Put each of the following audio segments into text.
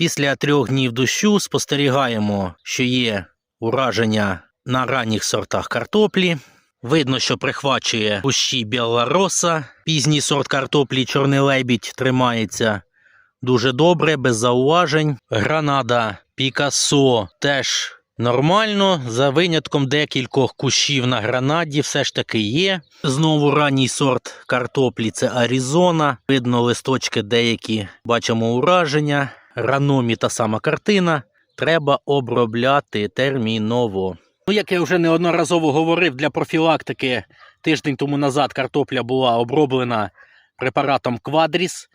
Після трьох днів дощу спостерігаємо, що є ураження на ранніх сортах картоплі. Видно, що прихвачує кущі Білороса. Пізній сорт картоплі Чорний лебідь тримається дуже добре, без зауважень. Гранада Пікассо теж нормально, за винятком декількох кущів на гранаді все ж таки є. Знову ранній сорт картоплі це Аризона. Видно листочки деякі, бачимо ураження. Рономі та сама картина. Треба обробляти терміново. Ну, як я вже неодноразово говорив, для профілактики тиждень тому назад картопля була оброблена препаратом Квадріс.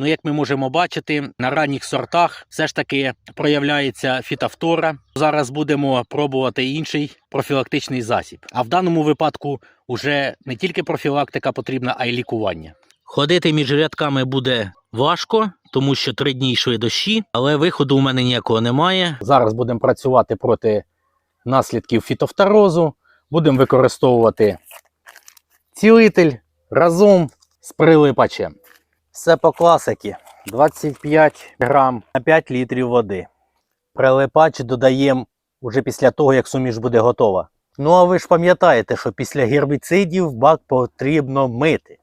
Ну, як ми можемо бачити, на ранніх сортах все ж таки проявляється фітофтора. Зараз будемо пробувати інший профілактичний засіб. А в даному випадку вже не тільки профілактика потрібна, а й лікування. Ходити між рядками буде важко, тому що три дні йшли дощі, але виходу у мене ніякого немає. Зараз будемо працювати проти наслідків фітофторозу. Будемо використовувати цілитель разом з прилипачем. Все по класики. 25 грам на 5 літрів води. Прилипач додаємо уже після того, як суміш буде готова. Ну а ви ж пам'ятаєте, що після гербіцидів бак потрібно мити.